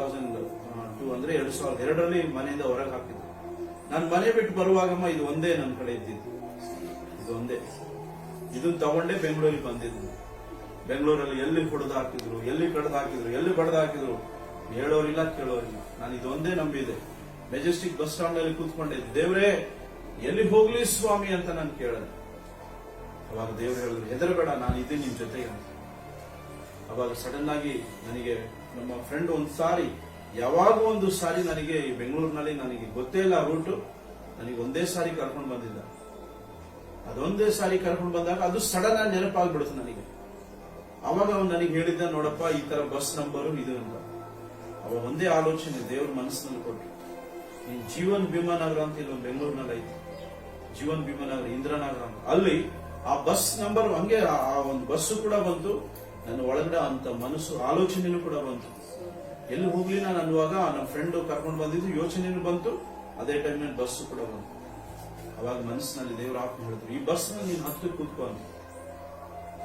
Thousand two ಅಂದ್ರೆ ಎರಡು ಸಾವಿರದ ಎರಡರಲ್ಲಿ ಮನೆಯಿಂದ ಹೊರಗೆ ಹಾಕಿದ್ರು. ನಾನು ಮನೆ ಬಿಟ್ಟು ಬರುವಾಗಮ್ಮ ಇದು ಒಂದೇ ನನ್ನ ಕಡೆ ಇದ್ದಿದ್ದು. ಇದು ಒಂದೇ. ಇದನ್ನ ತಗೊಂಡೆ ಬೆಂಗಳೂರಿಗೆ ಬಂದಿದ್ದು. ಬೆಂಗಳೂರಲ್ಲಿ ಎಲ್ಲಿ ಕುಡ್ದು ಹಾಕಿದ್ರು, ಎಲ್ಲಿ ಕಡ್ದು ಹಾಕಿದ್ರು, ಎಲ್ಲಿ ಬಡ್ದು ಹಾಕಿದ್ರು ಹೇಳೋರಿಲ್ಲ, ಕೇಳೋರಿಲ್ಲ. ನಾನು ಇದೊಂದೇ ನಂಬಿದೆ. ಮೆಜೆಸ್ಟಿಕ್ ಬಸ್ ಸ್ಟಾಂಡ್ ಅಲ್ಲಿ ಕೂತ್ಕೊಂಡೆ, ದೇವ್ರೇ, ಎಲ್ಲಿ ಹೋಗ್ಲಿ ಸ್ವಾಮಿ ಅಂತ ನಾನು ಕೇಳಿದೆ. ಅವಾಗ ದೇವ್ರು ಹೇಳಿದ್ರು, ಹೆದರಬೇಡ, ನಾನು ಇದ್ದೀನಿ ನಿಮ್ ಜೊತೆಗೆ ಅಂತ. ಅವಾಗ ಸಡನ್ ಆಗಿ ನನಗೆ ನಮ್ಮ ಫ್ರೆಂಡ್ ಒಂದು ಸಾರಿ, ಯಾವಾಗ ಒಂದು ಸಾರಿ ನನಗೆ ಬೆಂಗಳೂರಿನಲ್ಲಿ ನನಗೆ ಗೊತ್ತೇ ಇಲ್ಲ ರೂಟು ನನಗೆ ಒಂದೇ ಸಾರಿ ಕರ್ಕೊಂಡು ಬಂದಿದ್ದ. ಅದೊಂದೇ ಸಾರಿ ಕರ್ಕೊಂಡು ಬಂದಾಗ ಅದು ಸಡನ್ ಆಗಿ ನೆನಪಾಗ್ಬಿಡುತ್ತೆ ನನಗೆ. ಅವಾಗ ಅವ್ನು ನನಗೆ ಹೇಳಿದ್ದ, ನೋಡಪ್ಪ, ಈ ತರ ಬಸ್ ನಂಬರು ಇದು ಅಂತ. ಅವ ಒಂದೇ ಆಲೋಚನೆ, ದೇವ್ರ ಮನಸ್ಸಿನಲ್ಲಿ ಕೊಟ್ಟು, ನೀನ್ ಜೀವನ್ ಭೀಮಾನಗರ ಅಂತ ಇಲ್ಲಿ ಒಂದು ಬೆಂಗಳೂರಿನಲ್ಲಿ ಐತಿ. ಜೀವನ್ ಭೀಮಾನಗರ ಇಂದ್ರನಗರ ಅಂತ. ಅಲ್ಲಿ ಆ ಬಸ್ ನಂಬರ್ ಹಂಗೆ ಆ ಒಂದು ಬಸ್ಸು ಕೂಡ ಬಂತು. ನನ್ನ ಒಳಗಡೆ ಅಂತ ಮನಸ್ಸು ಆಲೋಚನೆನೂ ಕೂಡ ಬಂತು. ಎಲ್ಲಿ ಹೋಗ್ಲಿ ನಾನು ಅನ್ನುವಾಗ ನಮ್ಮ ಫ್ರೆಂಡ್ ಕರ್ಕೊಂಡು ಬಂದಿದ್ದು ಯೋಚನೆನೂ ಬಂತು, ಅದೇ ಟೈಮ್ನಲ್ಲಿ ಬಸ್ಸು ಕೂಡ ಬಂತು. ಅವಾಗ ಮನಸ್ಸಿನಲ್ಲಿ ದೇವರ ಆತ್ಮ ಹೇಳಿದ್ರು ಈ ಬಸ್ ನೀನು ಹತ್ತಿ ಕೂತ್ಕೋ ಅಂತ.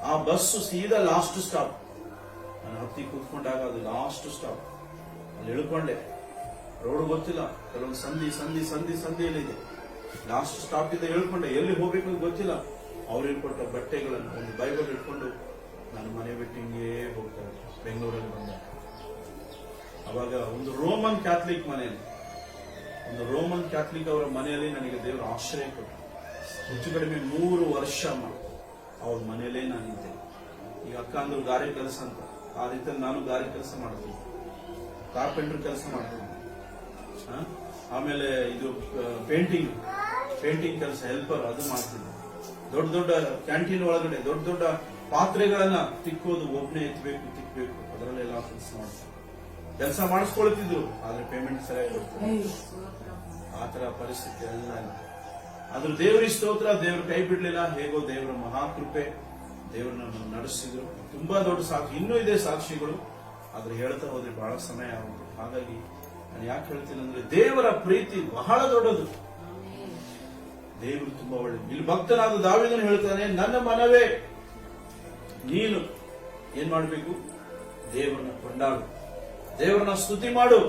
ಆ ಬಸ್ಸು ಸೀದಾ ಲಾಸ್ಟ್ ಸ್ಟಾಪ್ ನಾನು ಹತ್ತಿ ಕೂತ್ಕೊಂಡಾಗ ಅದು ಲಾಸ್ಟ್ ಸ್ಟಾಪ್ ಅಲ್ಲಿ ಇಳ್ಕೊಂಡೆ. ರೋಡ್ ಗೊತ್ತಿಲ್ಲ, ಕೆಲವೊಂದು ಸಂಧಿ ಸಂಧಿ ಸಂಧಿ, ಸಂಧಿಯಲ್ಲಿ ಇದೆ. ಲಾಸ್ಟ್ ಸ್ಟಾಪ್ ಇದೆ ಹೇಳ್ಕೊಂಡೆ ಎಲ್ಲಿ ಹೋಗ್ಬೇಕು ಗೊತ್ತಿಲ್ಲ. ಅವ್ರು ಹೇಳ್ಕೊಟ್ಟ ಬಟ್ಟೆಗಳನ್ನು ಒಂದು ಬೈಬಲ್ ಇಟ್ಕೊಂಡು ನಾನು ಮನೆ ಬಿಟ್ಟು ಹಿಂಗೇ ಹೋಗ್ತಾ ಇದ್ದೆ, ಬೆಂಗಳೂರಲ್ಲಿ ಬಂದ. ಅವಾಗ ಒಂದು ರೋಮನ್ ಕ್ಯಾಥಲಿಕ್ ಮನೆಯಲ್ಲಿ ಒಂದು ರೋಮನ್ ಕ್ಯಾಥಲಿಕ್ ಅವರ ಮನೆಯಲ್ಲಿ ನನಗೆ ದೇವರ ಆಶ್ರಯ ಕೊಟ್ಟರು. ಹೆಚ್ಚು ಕಡಿಮೆ ಮೂರು ವರ್ಷ ಅವ್ರ ಮನೆಯಲ್ಲೇ ನಾನಿದ್ದೆ. ಈಗ ಅಕ್ಕ ಅಂದ್ರು ಗಾರೆ ಕೆಲಸ ಅಂತ. ಆ ರೀತಿಯಲ್ಲಿ ನಾನು ಗಾರೆ ಕೆಲಸ ಮಾಡ್ತೀನಿ. ಕಾರ್ಪೆಂಟರ್ ಕೆಲಸ ಮಾಡ್ತೀನಿ? ಆಮೇಲೆ ಇದು ಪೇಂಟಿಂಗ್. ಪೇಂಟಿಂಗ್ ಕೆಲಸ, ಹೆಲ್ಪರ್, ಅದು ಮಾಡ್ತೀನಿ. ದೊಡ್ಡ ದೊಡ್ಡ ಕ್ಯಾಂಟೀನ್ ಒಳಗಡೆ, ದೊಡ್ಡ ದೊಡ್ಡ ಪಾತ್ರೆಗಳನ್ನ ತಿಕ್ಕೋದು ಒಬ್ಬನೇ ಎತ್ತಬೇಕು ತಿಕ್ಕಬೇಕು ಅದರಲ್ಲೆಲ್ಲ ಕೆಲಸ ಮಾಡ್ತಾರೆ. ಕೆಲಸ ಮಾಡಿಸ್ಕೊಳ್ತಿದ್ರು ಆದ್ರೆ ಪೇಮೆಂಟ್ ಸರಿಯಾಗಿ ಆತರ ಪರಿಸ್ಥಿತಿ ಎಲ್ಲ ಆದ್ರೂ ದೇವರಿ ಸ್ತೋತ್ರ ದೇವ್ರ ಕೈ ಬಿಡ್ಲಿಲ್ಲ. ಹೇಗೋ ದೇವರ ಮಹಾಕೃಪೆ ದೇವ್ರನ್ನ ನಮ್ಮನ್ನು ನಡೆಸಿದ್ರು ತುಂಬಾ ದೊಡ್ಡ ಸಾಕ್ಷಿ. ಇನ್ನೂ ಇದೆ ಸಾಕ್ಷಿಗಳು. ಆದ್ರೆ ಹೇಳ್ತಾ ಹೋದ್ರೆ ಬಹಳ ಸಮಯ ಆಗುತ್ತೆ. ಹಾಗಾಗಿ ನಾನು ಯಾಕೆ ಹೇಳ್ತೀನಿ ಅಂದ್ರೆ ದೇವರ ಪ್ರೀತಿ ಬಹಳ ದೊಡ್ಡದು. ದೇವರು ತುಂಬಾ ಒಳ್ಳೆ. ಇಲ್ಲಿ ಭಕ್ತನಾದ ದಾವಿದನು ಹೇಳ್ತಾನೆ ನನ್ನ ಮನವೇ ನೀನು ಏನ್ ಮಾಡಬೇಕು? ದೇವರನ್ನ ಕೊಂಡಾಡು. ದೇವರನ್ನ ಸ್ತುತಿ ಮಾಡು.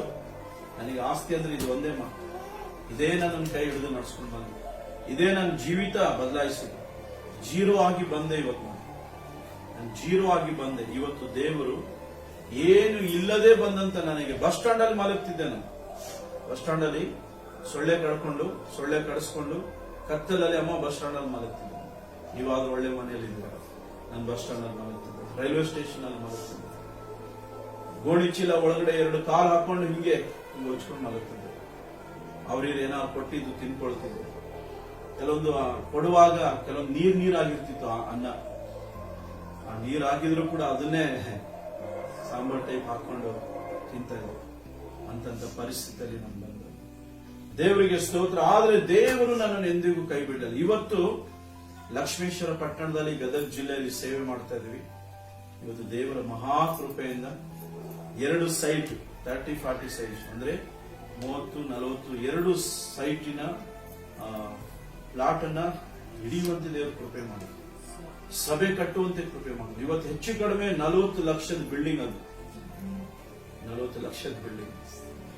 ನನಗೆ ಆಸ್ತಿ ಅಂದ್ರೆ ಇದು ಒಂದೇ ಮಾತು. ಇದೇ ನನ್ನ ಕೈ ಹಿಡಿದು ನಡ್ಸ್ಕೊಂಡು ಬಂದೆ. ಇದೇ ನನ್ನ ಜೀವಿತ ಬದಲಾಯಿಸಿದೆ. ಜೀರೋ ಆಗಿ ಬಂದೆ ಇವತ್ತು ನಾನು. ನಾನು ಜೀರೋ ಆಗಿ ಬಂದೆ. ಇವತ್ತು ದೇವರು ಏನು ಇಲ್ಲದೆ ಬಂದಂತ ನನಗೆ ಬಸ್ ಸ್ಟಾಂಡ್ ಅಲ್ಲಿ ಮಲಗ್ತಿದ್ದೆ ನಾನು. ಬಸ್ ಸ್ಟಾಂಡ್ ಅಲ್ಲಿ ಸೊಳ್ಳೆ ಕಡ್ಕೊಂಡು, ಸೊಳ್ಳೆ ಕಡಿಸ್ಕೊಂಡು ಕತ್ತಲಲ್ಲಿ ಅಮ್ಮ ಬಸ್ ಸ್ಟಾಂಡ್ ಅಲ್ಲಿ ಮಲಗ್ತಿದ್ದೆ ಇವಾಗ ಒಳ್ಳೆ ಮನೆಯಲ್ಲಿ ನಾನು ಬಸ್ ಸ್ಟಾಂಡ್ ಅಲ್ಲಿ ಮಲಗ್ತಿದ್ದೆ ರೈಲ್ವೆ ಸ್ಟೇಷನ್ ಅಲ್ಲಿ ಮಲಗ್ತಿದ್ದೆ ಗೋಣಿ ಚೀಲ ಒಳಗಡೆ ಎರಡು ಕಾಲು ಹಾಕೊಂಡು ಹಿಂಗೆ ಹಿಂಗೆ ಹೊಚ್ಕೊಂಡು ಮಲಗ್ತಿದ್ದೆ. ಅವ್ರಿಗೆ ಏನಾದ್ರು ಕೊಟ್ಟಿದ್ದು ತಿನ್ಕೊಳ್ತಿದ್ದೆ ಕೆಲವೊಂದು ಕೊಡುವಾಗ ಕೆಲವೊಂದು ನೀರ್ ನೀರಾಗಿರ್ತಿತ್ತು, ಆ, ಅನ್ನ. ಆ ನೀರ್ ಹಾಕಿದ್ರು ಕೂಡ ಅದನ್ನೇ ಸಾಂಬಾರ್ ಟೈಪ್ ಹಾಕೊಂಡು ತಿಂತ ಇದ್ದೆ. ಅಂತಂತ ಪರಿಸ್ಥಿತಿಯಲ್ಲಿ ನಾನು ದೇವರಿಗೆ ಸ್ತೋತ್ರ. ಆದ್ರೆ ದೇವರು ನನ್ನನ್ನು ಎಂದಿಗೂ ಕೈ ಬಿಡಲ್ಲ. ಇವತ್ತು ಲಕ್ಷ್ಮೇಶ್ವರ ಪಟ್ಟಣದಲ್ಲಿ ಗದಗ ಜಿಲ್ಲೆಯಲ್ಲಿ ಸೇವೆ ಮಾಡ್ತಾ ಇದೀವಿ. ಇವತ್ತು ದೇವರ ಮಹಾ ಕೃಪೆಯಿಂದ ಎರಡು ಸೈಟ್ ತರ್ಟಿ ಫಾರ್ಟಿ ಸೈಟ್ ಅಂದ್ರೆ ಮೂವತ್ತು, ನಲವತ್ತು, ಎರಡು ಸೈಟಿನ ಪ್ಲಾಟ್ ಅನ್ನ ಹಿಡಿಯುವಂತೆ ದೇವರು ಕೃಪೆ ಮಾಡಿ ಸಭೆ ಕಟ್ಟುವಂತೆ ಕೃಪೆ ಮಾಡಿ ಇವತ್ತು ಹೆಚ್ಚು ಕಡಿಮೆ ನಲವತ್ತು ಲಕ್ಷದ ಬಿಲ್ಡಿಂಗ್ ಅದು. ನಲವತ್ತು ಲಕ್ಷದ ಬಿಲ್ಡಿಂಗ್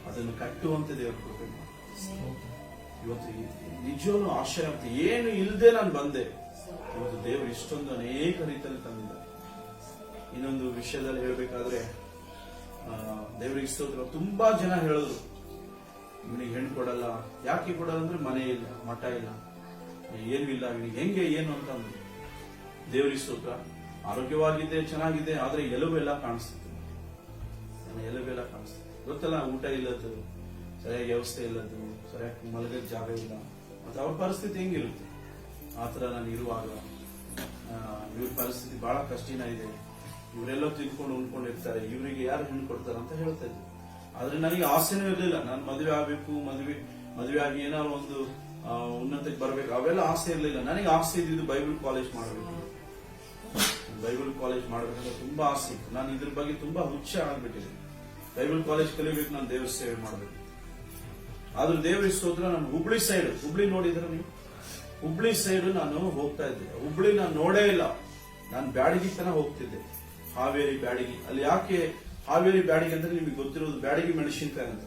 ಅದನ್ನು ಕಟ್ಟುವಂತೆ ದೇವರು ಕೃಪೆ ಮಾಡಿ ಇವತ್ತು ನಿಜವೂ ಆಶ್ಚರ್ಯ ಆಗ್ತದೆ. ಏನು ಇಲ್ಲದೆ ನಾನು ಬಂದೆ. ಇವತ್ತು ದೇವರು ಇಷ್ಟೊಂದು ಅನೇಕ ರೀತಿಯಲ್ಲಿ ತಂದಿದ್ದ ಇನ್ನೊಂದು ವಿಷಯದಲ್ಲಿ ಹೇಳಬೇಕಾದ್ರೆ ದೇವರಿಗೆ ಸ್ತೋತ್ರ. ತುಂಬಾ ಜನ ಹೇಳೋದು ಇವನಿಗೆ ಹೆಣ್ಣು ಕೊಡಲ್ಲ. ಯಾಕೆ ಕೊಡಲ್ಲ ಅಂದ್ರೆ ಮನೆ ಇಲ್ಲ, ಮಠ ಇಲ್ಲ. ಏನು ಇಲ್ಲ, ಇವನಿಗೆ ಹೆಂಗೆ, ಏನು ಅಂತ ಅಂದ್ರು. ದೇವರಿಗೆ ಆರೋಗ್ಯವಾಗಿದೆ, ಚೆನ್ನಾಗಿದೆ, ಆದ್ರೆ ಎಲುಬೆಲ್ಲ ಕಾಣಿಸ್ತಿತ್ತು. ಎಲುಬೆಲ್ಲ ಕಾಣಿಸ್ತಿತ್ತು. ಗೊತ್ತಲ್ಲ, ಊಟ ಇಲ್ಲದ್ದು. ಸರಿಯಾಗಿ ವ್ಯವಸ್ಥೆ ಇಲ್ಲದ್ದು ಸರಿಯಾಗಿ ಮಲಗದ ಜಾಗ ಇಲ್ಲ. ಮತ್ತೆ ಅವ್ರ ಪರಿಸ್ಥಿತಿ ಹೆಂಗಿರುತ್ತೆ? ಆತರ ನಾನು ಇರುವಾಗ ಆ, ಇವ್ರ ಪರಿಸ್ಥಿತಿ ಬಹಳ ಕಷ್ಟಿನ ಇದೆ. ಇವರೆಲ್ಲ ತಿಂದ್ಕೊಂಡು ಉಂಡ್ಕೊಂಡಿರ್ತಾರೆ ಇವರಿಗೆ ಯಾರು ಹೆಣ್ಣು ಕೊಡ್ತಾರೆ ಅಂತ ಹೇಳ್ತಾ ಇದ್ರು. ಆದ್ರೆ ನನಗೆ ಆಸೆನೂ ಇರಲಿಲ್ಲ. ನಾನು ಮದುವೆ ಆಗ್ಬೇಕು ಮದುವೆ ಮದುವೆ ಆಗಿ ಏನಾದ್ರು ಒಂದು ಆ, ಉನ್ನತಕ್ಕೆ ಬರಬೇಕು ಅವೆಲ್ಲ ಆಸೆ ಇರಲಿಲ್ಲ. ನನಗೆ ಆಸೆ ಇದ್ದಿದ್ದು ಬೈಬಲ್ ಕಾಲೇಜ್ ಮಾಡಬೇಕು. ಬೈಬಲ್ ಕಾಲೇಜ್ ಮಾಡಬೇಕಂತ ತುಂಬಾ ಆಸೆ ಇತ್ತು. ನಾನು ಇದ್ರ ಬಗ್ಗೆ ತುಂಬಾ ಹುಚ್ಚ ಆಗ್ಬಿಟ್ಟಿದೆ. ಬೈಬಲ್ ಕಾಲೇಜ್ ಕಲಿಬೇಕು ನಾನು ದೇವ್ರ ಮಾಡಬೇಕು. ಆದ್ರೂ ದೇವ್ರ ಸ್ತೋತ್ರ ನಾನು ಹುಬ್ಳಿ ಸೈಡ್ ಹುಬ್ಳಿ ನೋಡಿದ್ರ ನೀವು. ಹುಬ್ಳಿ ಸೈಡ್ ನಾನು ಹೋಗ್ತಾ ಇದ್ದೆ. ಹುಬ್ಳಿ ನಾನು ನೋಡೇ ಇಲ್ಲ. ನಾನು ಬ್ಯಾಡಗಿ ತನ ಹೋಗ್ತಿದ್ದೆ. ಹಾವೇರಿ ಬ್ಯಾಡಗಿ. ಅಲ್ಲಿ ಯಾಕೆ ಹಾವೇರಿ ಬ್ಯಾಡಿಗೆ ಅಂದ್ರೆ ನಿಮಗೆ ಗೊತ್ತಿರೋದು ಬ್ಯಾಡಿಗೆ ಮೆಣಸಿನ್ಕಾಯಿ ಅಂತ.